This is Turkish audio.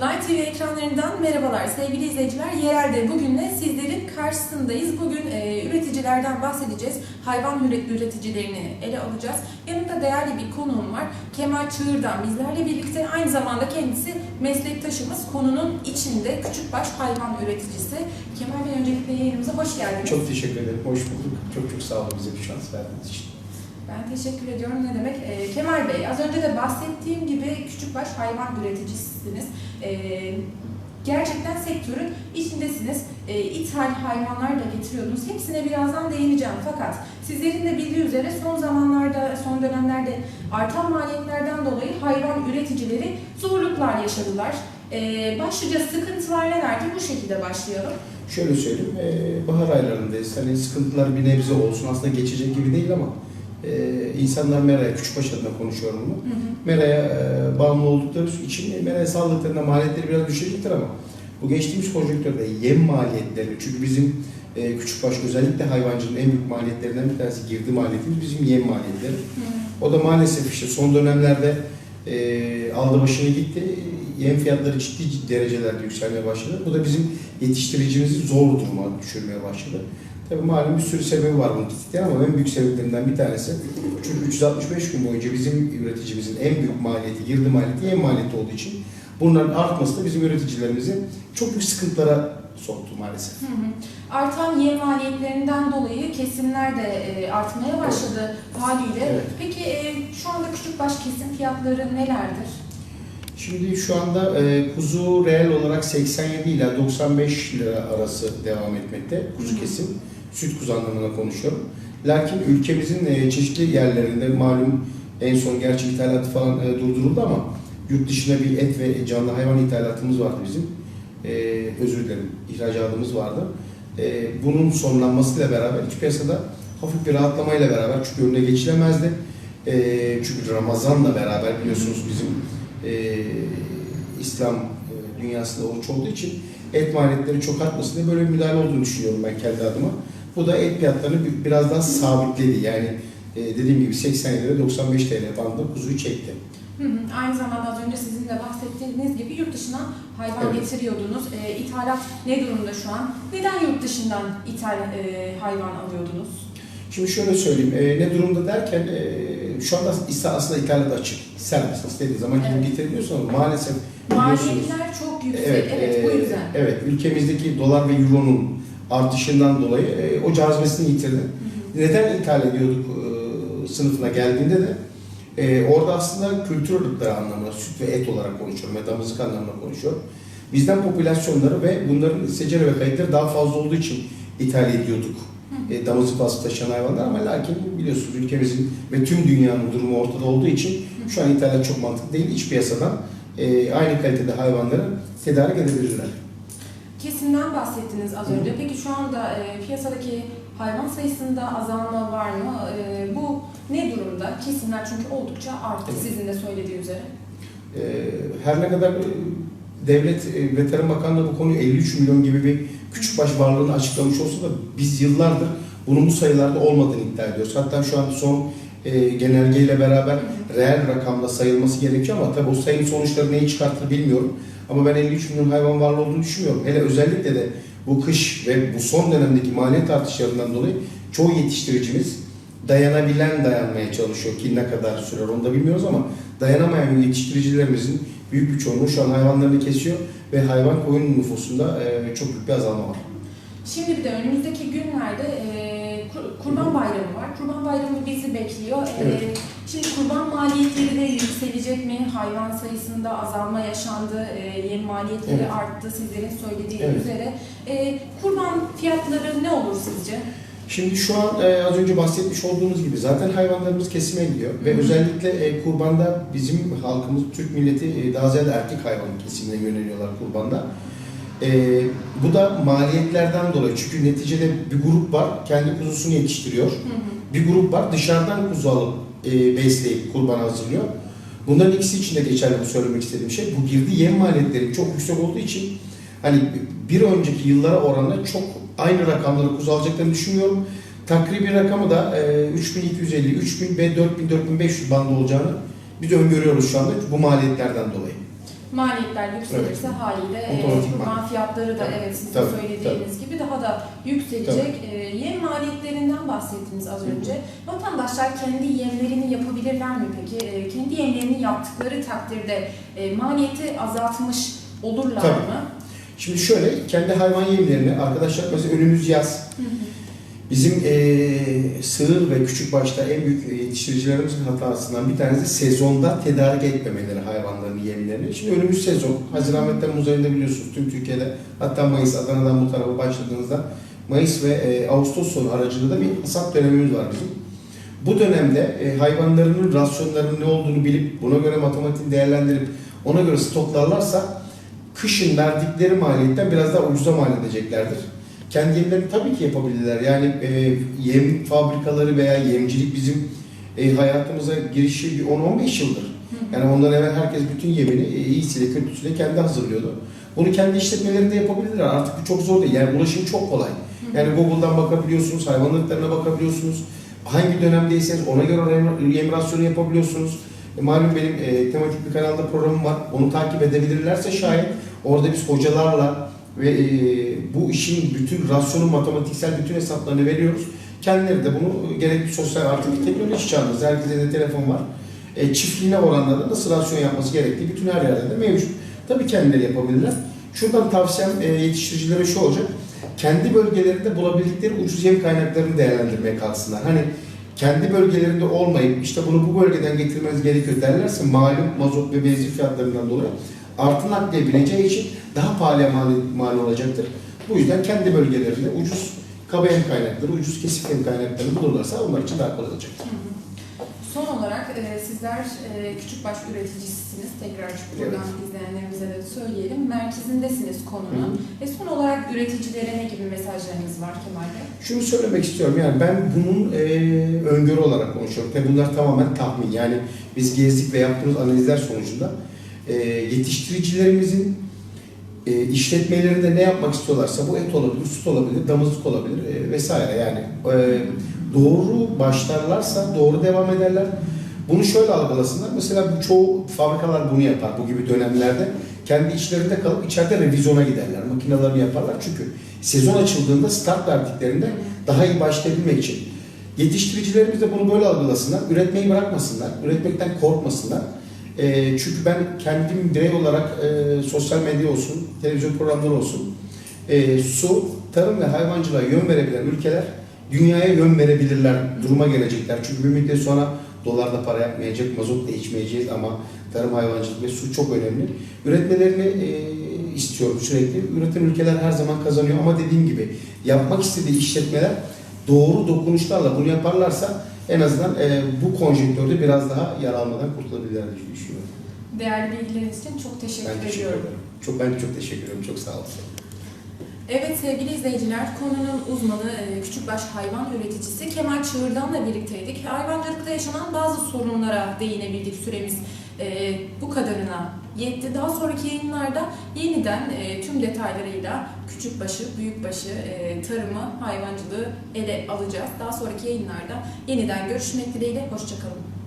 TV ekranlarından merhabalar sevgili izleyiciler. Yerelde bugünle sizlerin karşısındayız. Bugün e, üreticilerden bahsedeceğiz. Hayvan üre- üreticilerini ele alacağız. Yanımda değerli bir konuğum var. Kemal Çığır'dan bizlerle birlikte aynı zamanda kendisi meslektaşımız. Konunun içinde küçükbaş hayvan üreticisi. Kemal Bey öncelikle yayınımıza hoş geldiniz. Çok teşekkür ederim. Hoş bulduk. Çok çok sağ olun bize bir şans verdiğiniz için. Ben teşekkür ediyorum. Ne demek? Ee, Kemal Bey, az önce de bahsettiğim gibi küçükbaş hayvan üreticisiniz. Ee, gerçekten sektörün içindesiniz. Ee, ithal hayvanlar da getiriyordunuz. Hepsine birazdan değineceğim. Fakat sizlerin de bildiği üzere son zamanlarda, son dönemlerde artan maliyetlerden dolayı hayvan üreticileri zorluklar yaşadılar. Ee, başlıca sıkıntılar nelerdir? Bu şekilde başlayalım. Şöyle söyleyeyim, e, bahar aylarındayız. Hani sıkıntılar bir nebze olsun. Aslında geçecek gibi değil ama e, insanlar Mera'ya, Küçükbaş adına konuşuyorum bunu. Hı hı. Mera'ya e, bağımlı oldukları için Mera'ya sağladıklarında maliyetleri biraz düşecektir ama bu geçtiğimiz konjonktürde yem maliyetleri, çünkü bizim e, Küçükbaş özellikle hayvancının en büyük maliyetlerinden bir tanesi girdi maliyetimiz bizim yem maliyetleri. O da maalesef işte son dönemlerde e, aldı başını gitti. Yem fiyatları ciddi derecelerde yükselmeye başladı. Bu da bizim yetiştiricimizi zor duruma düşürmeye başladı. Tabii malum bir sürü sebebi var bunun tetikleyen ama en büyük sebeplerinden bir tanesi çünkü 365 gün boyunca bizim üreticimizin en büyük maliyeti, girdi maliyeti yem maliyeti olduğu için bunların artması da bizim üreticilerimizi çok büyük sıkıntılara soktu maalesef. Hı hı. Artan yem maliyetlerinden dolayı kesimler de e, artmaya başladı haliyle. Evet. Peki e, şu anda küçükbaş kesim fiyatları nelerdir? Şimdi şu anda e, kuzu reel olarak 87 ila 95 lira arası devam etmekte kuzu kesim. Süt kuzu konuşuyorum. Lakin ülkemizin e, çeşitli yerlerinde malum en son gerçi ithalatı falan e, durduruldu ama yurt dışına bir et ve canlı hayvan ithalatımız vardı bizim. E, özür dilerim, ihracatımız vardı. Bunun sonlanmasıyla beraber iç piyasada hafif bir rahatlamayla beraber çünkü önüne geçilemezdi. Çünkü Ramazan'la beraber biliyorsunuz bizim İslam dünyasında oruç olduğu için et maliyetleri çok artmasın diye böyle bir müdahale olduğunu düşünüyorum ben kendi adıma. Bu da et fiyatlarını bir- biraz daha sabitledi. Yani e, dediğim gibi 80 lira 95 TL bandında kuzuyu çekti. Hı hı. Aynı zamanda az önce sizin de bahsettiğiniz gibi yurt dışından hayvan Evet. getiriyordunuz. E, ithalat ne durumda şu an? Neden yurt dışından ithal e, hayvan alıyordunuz? Şimdi şöyle söyleyeyim, e, ne durumda derken e, şu anda ise aslında ithalat açık. Serbest istediği zaman kim Evet. getirebiliyorsa ama maalesef. Maliyetler çok yüksek. Evet, bu e, yüzden. Evet, ülkemizdeki dolar ve euronun artışından dolayı e, o cazibesini yitirdi. Hı hı. neden ithal ediyorduk e, sınıfına geldiğinde de e, orada aslında kültür ırkları anlamında süt ve et olarak konuşuyorum ve damızlık anlamında konuşuyorum. Bizden popülasyonları ve bunların secere ve kayıtları daha fazla olduğu için ithal ediyorduk. E, damızlık vasfı taşıyan hayvanlar ama lakin biliyorsunuz ülkemizin ve tüm dünyanın durumu ortada olduğu için şu an ithalat çok mantıklı değil. İç piyasadan e, aynı kalitede hayvanları tedarik edebilirler. Kesimden bahsettiniz az önce. Peki şu anda e, piyasadaki hayvan sayısında azalma var mı? E, bu ne durumda? Kesimler çünkü oldukça arttı Evet. sizin de söylediği üzere. Ee, her ne kadar e, devlet e, ve Tarım Bakanlığı bu konuyu 53 milyon gibi bir küçük baş varlığını açıklamış olsa da biz yıllardır bunun bu sayılarda olmadığını iddia ediyoruz. Hatta şu an son e, genelgeyle beraber reel rakamla sayılması gerekiyor ama tabii o sayım sonuçları neyi çıkartır bilmiyorum. Ama ben 53 milyon hayvan varlığı olduğunu düşünmüyorum. Hele özellikle de bu kış ve bu son dönemdeki maliyet artışlarından dolayı çoğu yetiştiricimiz dayanabilen dayanmaya çalışıyor ki ne kadar sürer onu da bilmiyoruz ama dayanamayan yetiştiricilerimizin büyük bir çoğunluğu şu an hayvanlarını kesiyor ve hayvan koyun nüfusunda e, çok büyük bir azalma var. Şimdi bir de önümüzdeki günlerde e, Kurban Bayramı var. Kurban Bayramı bizi bekliyor. E, Evet. Şimdi kurban maliyetleri de yükselecek mi? Hayvan sayısında azalma yaşandı. E, yem maliyetleri Evet. arttı sizlerin söylediği Evet. üzere. E, kurban fiyatları ne olur sizce? Şimdi şu an e, az önce bahsetmiş olduğumuz gibi zaten hayvanlarımız kesime gidiyor ve özellikle e, kurbanda bizim halkımız, Türk milleti e, daha ziyade erkek hayvan kesimine yöneliyorlar kurbanda. E, bu da maliyetlerden dolayı çünkü neticede bir grup var kendi kuzusunu yetiştiriyor. Hı hı. Bir grup var dışarıdan kuzu alıp e, besleyip kurbana hazırlıyor. Bunların ikisi için de geçerli bu söylemek istediğim şey. Bu girdi yem maliyetleri çok yüksek olduğu için hani bir önceki yıllara oranla çok aynı rakamları kuzu alacaklarını düşünmüyorum. Takribi rakamı da e, 3250, 3000 ve 4000, 4500 bandı olacağını biz öngörüyoruz şu anda bu maliyetlerden dolayı. Maliyetler yükselirse haliyle e, Otomatikman. kurban fiyatları da Tabii, evet sizin tabii, söylediğiniz gibi daha da yükselecek. E, yem maliyetlerinden bahsettiniz az önce. Vatandaşlar kendi yemlerini yapabilirler mi peki? E, kendi yemlerini yaptıkları takdirde e, maliyeti azaltmış olurlar Tabii. mı? Şimdi şöyle kendi hayvan yemlerini arkadaşlar mesela önümüz yaz. Hı hı. Bizim eee sığır ve küçük başta en büyük yetiştiricilerimizin hatasından bir tanesi sezonda tedarik etmemeleri hayvanların yemlerini. Şimdi önümüz sezon. Haziran ve Temmuz ayında biliyorsunuz tüm Türkiye'de hatta Mayıs Adana'dan bu tarafa başladığınızda Mayıs ve eee, Ağustos sonu aracılığında bir hasat dönemimiz var bizim. Bu dönemde e, hayvanlarının rasyonlarının ne olduğunu bilip buna göre matematiğini değerlendirip ona göre stoklarlarsa kışın verdikleri maliyetten biraz daha ucuza mal edeceklerdir. Kendi yemlerini tabii ki yapabilirler. Yani e, yem fabrikaları veya yemcilik bizim e, hayatımıza girişi bir 10-15 yıldır. Yani ondan evvel herkes bütün yemini e, iyisiyle kötüsüyle kendi hazırlıyordu. Bunu kendi işletmelerinde yapabilirler. Artık bu çok zor değil. Yani ulaşım çok kolay. Yani Google'dan bakabiliyorsunuz, hayvanlıklarına bakabiliyorsunuz. Hangi dönemdeyseniz ona göre yem rasyonu yapabiliyorsunuz. E, malum benim e, tematik bir kanalda programım var. Onu takip edebilirlerse şayet orada biz hocalarla ve e, bu işin bütün rasyonun matematiksel bütün hesaplarını veriyoruz. Kendileri de bunu gerekli sosyal artık teknoloji çağındayız. Herkese de telefon var. E, çiftliğine oranla nasıl rasyon yapması gerektiği bütün her yerde de mevcut. Tabii kendileri yapabilirler. Şuradan tavsiyem e, yetiştiricilere şu olacak. Kendi bölgelerinde bulabildikleri ucuz yem kaynaklarını değerlendirmeye kalksınlar. Hani kendi bölgelerinde olmayıp işte bunu bu bölgeden getirmeniz gerekiyor derlerse malum mazot ve benzin fiyatlarından dolayı artı nakleyebileceği için daha pahalıya mal, mal olacaktır. Bu yüzden kendi bölgelerinde ucuz kaba yem kaynakları, ucuz kesif yem kaynaklarını bulurlarsa onlar için daha kolay olacaktır. Hı hı. Son olarak e, sizler e, küçükbaş üreticisiniz. Tekrar buradan izleyenlerimize de söyleyelim. Merkezindesiniz konunun. Ve son olarak üreticilere ne gibi mesajlarınız var Kemal Bey? Şunu söylemek istiyorum yani ben bunun e, öngörü olarak konuşuyorum. Tabii bunlar tamamen tahmin. Yani biz gezdik ve yaptığımız analizler sonucunda e, yetiştiricilerimizin e, işletmelerinde ne yapmak istiyorlarsa bu et olabilir, süt olabilir, damızlık olabilir e, vesaire yani e, doğru başlarlarsa doğru devam ederler. Bunu şöyle algılasınlar. Mesela bu çoğu fabrikalar bunu yapar bu gibi dönemlerde. Kendi içlerinde kalıp içeride revizyona giderler. Makinalarını yaparlar. Çünkü sezon açıldığında start verdiklerinde daha iyi başlayabilmek için. Yetiştiricilerimiz de bunu böyle algılasınlar. Üretmeyi bırakmasınlar. Üretmekten korkmasınlar. E, çünkü ben kendim birey olarak e, sosyal medya olsun, televizyon programları olsun, e, su, tarım ve hayvancılığa yön verebilen ülkeler dünyaya yön verebilirler, duruma gelecekler. Çünkü bir müddet sonra dolarla para yapmayacak, mazot da içmeyeceğiz ama tarım, hayvancılık ve su çok önemli. Üretmelerini e, istiyorum sürekli. Üreten ülkeler her zaman kazanıyor ama dediğim gibi yapmak istediği işletmeler doğru dokunuşlarla bunu yaparlarsa en azından e, bu konjonktürde biraz daha yer almadan kurtulabilirler diye düşünüyorum. Değerli bilgileriniz için çok teşekkür, Ben teşekkür ediyorum. ederim. Çok ben de çok teşekkür ederim. Çok sağ olun. Evet sevgili izleyiciler, konunun uzmanı, e, küçükbaş hayvan üreticisi Kemal Çığır'danla birlikteydik. Hayvancılıkta yaşanan bazı sorunlara değinebildik. Süremiz e, bu kadarına yetti. Daha sonraki yayınlarda yeniden e, tüm detaylarıyla küçükbaşı, büyükbaşı, e, tarımı, hayvancılığı ele alacağız. Daha sonraki yayınlarda yeniden görüşmek dileğiyle. Hoşçakalın.